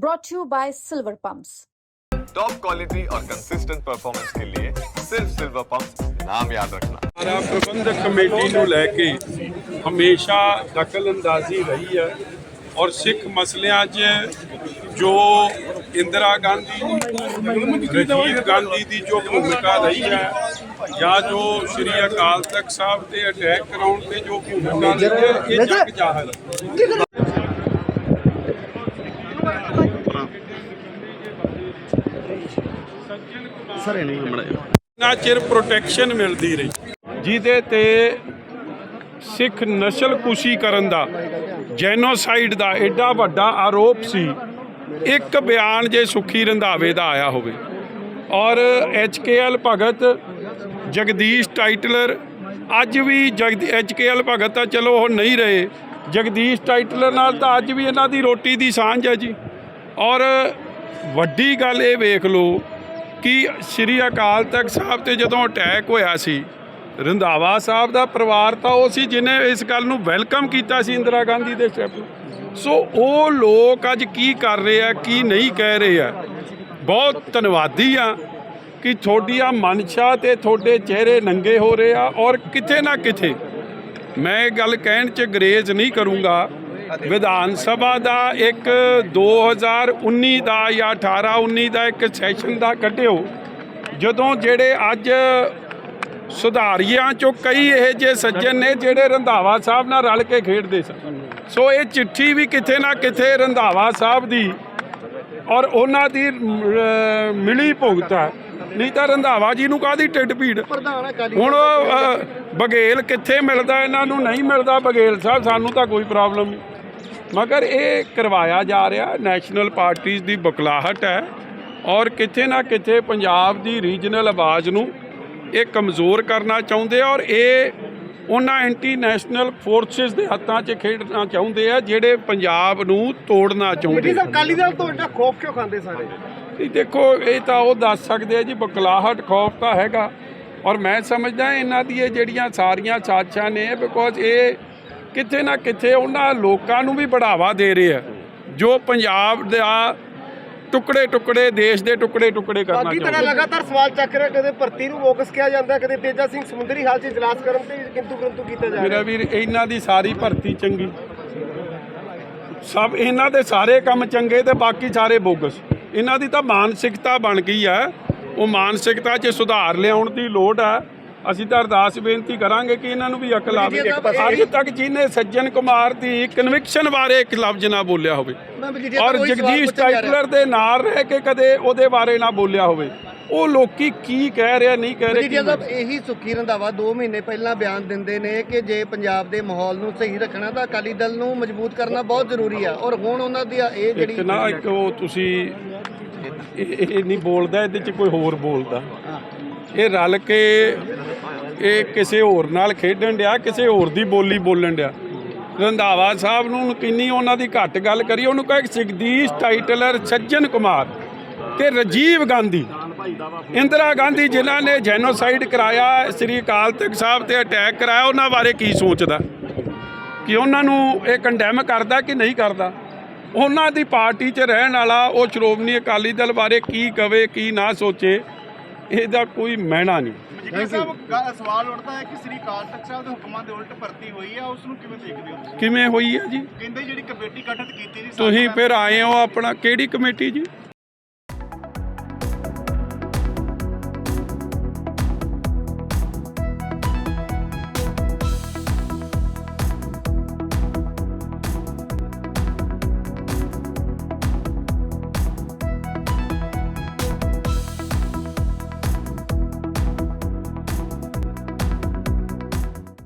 brought to you by Silver Pumps. Top quality और consistent performance के लिए सिर्फ सिल्वर पंप नाम याद रखना ਸਾਰਾ ਪ੍ਰਬੰਧਕ ਕਮੇਟੀ ਨੂੰ ਲੈ ਕੇ ਹਮੇਸ਼ਾ ਦਖਲਅੰਦਾਜ਼ੀ ਰਹੀ ਹੈ ਔਰ ਸਿੱਖ ਮਸਲਿਆਂ 'ਚ ਜੋ ਇੰਦਰਾ ਗਾਂਧੀ ਰਾਜੀਵ ਗਾਂਧੀ ਦੀ ਜੋ ਭੂਮਿਕਾ ਰਹੀ ਹੈ ਜਾਂ ਜੋ ਸ੍ਰੀ ਅਕਾਲ ਤਖਤ ਸਾਹਿਬ ਤੇ ਅਟੈਕ ਕਰਾਉਣ ਤੇ ਜੋ ਭੂਮਿਕਾ ਰਹੀ ਹੈ ਇਹ ਜਗ ਜਾਹਰ ਹੈ ਨਾ ਚਿਰ ਪ੍ਰੋਟੈਕਸ਼ਨ ਮਿਲਦੀ ਰਹੀ। ਜਿਹਦੇ ਤੇ ਸਿੱਖ ਨਸਲ ਕੁਸ਼ੀ ਕਰਨ ਦਾ ਜੈਨੋਸਾਈਡ ਦਾ ਐਡਾ ਵੱਡਾ ਆਰੋਪ ਸੀ ਇੱਕ ਬਿਆਨ ਜੇ ਸੁਖੀ ਰੰਧਾਵੇ ਦਾ ਆਇਆ ਹੋਵੇ। ਔਰ ਐਚਕੇਐਲ ਭਗਤ ਜਗਦੀਸ਼ ਟਾਈਟਲਰ ਅੱਜ ਵੀ ਜਗਦੀ ਐਚਕੇਐਲ ਭਗਤ ਤਾਂ ਚਲੋ ਉਹ ਨਹੀਂ ਰਹੇ। ਜਗਦੀਸ਼ ਟਾਈਟਲਰ ਨਾਲ ਤਾਂ ਅੱਜ ਵੀ ਇਹਨਾਂ ਦੀ ਰੋਟੀ ਦੀ ਸਾਂਝ ਹੈ ਜੀ। ਔਰ ਵੱਡੀ ਗੱਲ ਇਹ ਵੇਖ ਲਓ ਕਿ ਸ੍ਰੀ ਅਕਾਲ ਤਖਤ ਸਾਹਿਬ ਤੇ ਜਦੋਂ ਅਟੈਕ ਹੋਇਆ ਸੀ, ਰੰਧਾਵਾ ਸਾਹਿਬ ਦਾ ਪਰਿਵਾਰ ਤਾਂ ਉਹ ਸੀ ਜਿਨੇ ਇਸ ਗੱਲ ਨੂੰ ਵੈਲਕਮ ਕੀਤਾ ਸੀ ਇੰਦਰਾ ਗਾਂਧੀ ਦੇ ਸਟੈਪ ਨੂੰ। ਸੋ ਉਹ ਲੋਕ ਅੱਜ ਕੀ ਕਰ ਰਹੇ ਆ, ਕੀ ਨਹੀਂ ਕਹਿ ਰਹੇ ਆ? ਬਹੁਤ ਧੰਨਵਾਦੀ ਆ ਕਿ ਤੁਹਾਡੀਆਂ ਮਨਸ਼ਾ ਤੇ ਤੁਹਾਡੇ ਚਿਹਰੇ ਨੰਗੇ ਹੋ ਰਹੇ ਆ ਔਰ ਕਿਤੇ ਨਾ ਕਿਤੇ ਮੈਂ ਇਹ ਗੱਲ ਕਹਿਣ ਚ ਗਰੇਜ਼ ਨਹੀਂ ਕਰੂੰਗਾ ਵਿਧਾਨ ਸਭਾ ਦਾ ਇੱਕ 2019 ਦਾ ਜਾਂ 18 19 ਦਾ ਇੱਕ ਸੈਸ਼ਨ ਦਾ ਕੱਢਿਓ। ਜਦੋਂ ਜਿਹੜੇ ਅੱਜ ਸੁਧਾਰੀਆਂ ਚੋਂ ਕਈ ਇਹ ਜੇ ਸੱਜਣ ਨੇ ਜਿਹੜੇ ਰੰਧਾਵਾ ਸਾਹਿਬ ਨਾਲ ਰਲ ਕੇ ਖੇਡਦੇ ਸਨ। ਸੋ ਇਹ ਚਿੱਠੀ ਵੀ ਕਿਤੇ ਨਾ ਕਿਤੇ ਰੰਧਾਵਾ ਸਾਹਿਬ ਦੀ ਔਰ ਉਹਨਾਂ ਦੀ ਮਿਲੀ ਭੁਗਤ ਹੈ। ਨਹੀਂ ਤਾਂ ਰੰਧਾਵਾ ਜੀ ਨੂੰ ਕਾਦੀ ਢਿੱਡ ਭੀੜ? ਹੁਣ ਉਹ, ਬਘੇਲ ਕਿੱਥੇ ਮਿਲਦਾ ਇਹਨਾਂ ਨੂੰ ਨਹੀਂ ਮਿਲਦਾ ਬਘੇਲ ਸਾਹਿਬ ਸਾਨੂੰ ਤਾਂ ਕੋਈ ਪ੍ਰੋਬਲਮ ਨਹੀਂ। ਮਗਰ ਇਹ ਕਰਵਾਇਆ ਜਾ ਰਿਹਾ ਨੈਸ਼ਨਲ ਪਾਰਟੀਆਂ ਦੀ ਬਕਲਾਹਟ ਹੈ ਔਰ ਕਿਤੇ ਨਾ ਕਿਤੇ ਪੰਜਾਬ ਦੀ ਰੀਜਨਲ ਆਵਾਜ਼ ਨੂੰ ਇਹ ਕਮਜ਼ੋਰ ਕਰਨਾ ਚਾਹੁੰਦੇ ਔਰ ਇਹ ਉਹਨਾਂ ਐਂਟੀ ਨੈਸ਼ਨਲ ਫੋਰਸਸ ਦੇ ਹੱਥਾਂ 'ਚ ਖੇਡਣਾ ਚਾਹੁੰਦੇ ਆ ਜਿਹੜੇ ਪੰਜਾਬ ਨੂੰ ਤੋੜਨਾ ਚਾਹੁੰਦੇ ਜੀ ਅਕਾਲੀ ਦਲ ਤੋਂ ਇੰਨਾ ਖੋਫ ਕਿਉਂ ਖਾਂਦੇ ਸਾਰੇ? ਨਹੀਂ ਦੇਖੋ ਇਹ ਤਾਂ ਉਹ ਦੱਸ ਸਕਦੇ ਆ ਜੀ ਬਕਲਾਹਟ ਖੌਫ ਤਾਂ ਹੈਗਾ। ਔਰ ਮੈਂ ਸਮਝਦਾ ਇਹਨਾਂ ਦੀ ਇਹ ਜਿਹੜੀਆਂ ਸਾਰੀਆਂ ਸਾਜ਼ਿਸ਼ਾਂ ਨੇ ਬਿਕੋਜ਼ ਇਹ ਕਿਤੇ ਨਾ ਕਿਤੇ ਉਹਨਾਂ ਲੋਕਾਂ ਨੂੰ ਵੀ ਬੜਾਵਾ ਦੇ ਰਹੇ ਆ ਜੋ ਪੰਜਾਬ ਦਾ ਟੁਕੜੇ ਟੁਕੜੇ ਦੇਸ਼ ਦੇ ਟੁਕੜੇ ਟੁਕੜੇ ਕਰਨਾ ਬਾਕੀ ਤਰ੍ਹਾਂ ਲਗਾਤਾਰ ਸਵਾਲ ਚੱਕ ਰਿਹਾ ਕਦੇ ਭਰਤੀ ਨੂੰ ਫੋਕਸ ਕਿਹਾ ਜਾਂਦਾ ਕਦੇ ਤੇਜਾ ਸਿੰਘ ਸਮੁੰਦਰੀ ਹਾਲ 'ਚ ਇਜਲਾਸ ਕਰਨ ਤੇ ਕਿੰਤੂ ਪਰੰਤੂ ਕੀਤਾ ਜਾ ਮੇਰਾ ਵੀਰ ਇਹਨਾਂ ਦੀ ਸਾਰੀ ਭਰਤੀ ਚੰਗੀ। ਸਭ ਇਹਨਾਂ ਦੇ ਸਾਰੇ ਕੰਮ ਚੰਗੇ ਤੇ ਬਾਕੀ ਸਾਰੇ ਬੋਗਸ। ਇਹਨਾਂ ਦੀ ਤਾਂ ਮਾਨਸਿਕਤਾ ਬਣ ਗਈ ਹੈ ਉਹ ਮਾਨਸਿਕਤਾ 'ਚ ਸੁਧਾਰ ਲਿਆਉਣ ਦੀ ਲੋੜ ਹੈ ਅਸੀਂ ਤਾਂ ਅਰਦਾਸ ਬੇਨਤੀ ਕਰਾਂਗੇ ਕਿ ਇਹਨਾਂ ਨੂੰ ਵੀ ਅਕਲ ਆਵੇ। ਅੱਜ ਤੱਕ ਜਿਹਨੇ ਸੱਜਣ ਕੁਮਾਰ ਦੀ ਕਨਵਿਕਸ਼ਨ ਬਾਰੇ ਇੱਕ ਲਫ਼ਜ਼ ਨਾ ਬੋਲਿਆ ਹੋਵੇ ਔਰ ਜਗਦੀਸ਼ ਜਾ। ਟਾਈਟਲਰ ਦੇ ਨਾਲ ਰਹਿ ਕੇ ਕਦੇ ਉਹਦੇ ਬਾਰੇ ਨਾ ਬੋਲਿਆ ਹੋਵੇ। ਉਹ ਲੋਕੀ ਕੀ ਕਹਿ ਰਿਹਾ ਨਹੀਂ ਕਹਿ ਰਹੇ ਕੀ ਸਾਹਿਬ ਇਹੀ ਸੁੱਖੀ ਰੰਧਾਵਾ 2 ਮਹੀਨੇ ਪਹਿਲਾਂ ਬਿਆਨ ਦਿੰਦੇ ਨੇ ਕਿ ਜੇ ਪੰਜਾਬ ਦੇ ਮਾਹੌਲ ਨੂੰ ਸਹੀ ਰੱਖਣਾ ਤਾਂ ਅਕਾਲੀ ਦਲ ਨੂੰ ਮਜ਼ਬੂਤ ਕਰਨਾ ਬਹੁਤ ਜ਼ਰੂਰੀ ਆ। ਔਰ ਹੁਣ ਉਹਨਾਂ ਦੀ ਇਹ ਇੱਕ ਜਿਹੜੀ ਨਾ ਇੱਕ ਉਹ ਤੁਸੀਂ ਇਹ ਇਹ ਨਹੀਂ ਬੋਲਦਾ ਇਹਦੇ ਚ ਕੋਈ ਹੋਰ ਬੋਲਦਾ। ਇਹ ਰਲ ਕੇ ਇਹ ਕਿਸੇ ਹੋਰ ਨਾਲ ਖੇਡਣ ਡਿਆ, ਕਿਸੇ ਹੋਰ ਦੀ ਬੋਲੀ ਬੋਲਣ ਡਿਆ। ਰੰਧਾਵਾ ਸਾਹਿਬ ਨੂੰ ਕਿੰਨੀ ਉਹਨਾਂ ਦੀ ਘੱਟ ਗੱਲ ਕਰੀ ਉਹਨੂੰ ਕਹੇ ਜਗਦੀਸ਼ ਟਾਈਟਲਰ ਸੱਜਣ ਕੁਮਾਰ ਤੇ ਰਾਜੀਵ ਗਾਂਧੀ। ਇੰਦਰਾ ਗਾਂਧੀ ਜਿਨ੍ਹਾਂ ਨੇ ਜੈਨੋਸਾਈਡ ਕਰਾਇਆ, ਸ੍ਰੀ ਅਕਾਲ ਤਖਤ ਸਾਹਿਬ ਤੇ ਅਟੈਕ ਕਰਾਇਆ, ਉਹਨਾਂ ਬਾਰੇ ਕੀ ਸੋਚਦਾ? ਕਿ ਉਹਨਾਂ ਨੂੰ ਇਹ ਕੰਡੈਮ ਕਰਦਾ ਕਿ ਨਹੀਂ ਕਰਦਾ? ਉਹਨਾਂ ਦੀ ਪਾਰਟੀ 'ਚ ਰਹਿਣ ਵਾਲਾ ਉਹ ਸ਼੍ਰੋਮਣੀ ਅਕਾਲੀ ਦਲ ਬਾਰੇ ਕੀ ਕਵੇ, ਕੀ ਨਾ ਸੋਚੇ? ਇਹਦਾ ਕੋਈ ਮਹਿਣਾ ਨਹੀਂ। ਮਜੀਠੀਆ ਸਾਹਿਬ ਗ- ਸਵਾਲ ਉੱਠਦਾ ਹੈ ਕਿ ਸ੍ਰੀ ਅਕਾਲ ਤਖਤ ਸਾਹਿਬ ਦੇ ਹੁਕਮਾਂ ਦੇ ਉਲਟ ਭਰਤੀ ਹੋਈ ਹੈ ਉਸ ਨੂੰ ਕਿਵੇਂ ਦੇਖਦੇ ਹੋ? ਕਿਵੇਂ ਹੋਈ ਹੈ ਜੀ? ਕਹਿੰਦੇ ਜਿਹੜੀ ਕਮੇਟੀ ਗਠਿਤ ਕੀਤੀ ਸੀ ਤੁਸੀਂ ਫਿਰ ਆਏ ਹੋ। ਆਪਣਾ ਕਿਹੜੀ ਕਮੇਟੀ ਜੀ?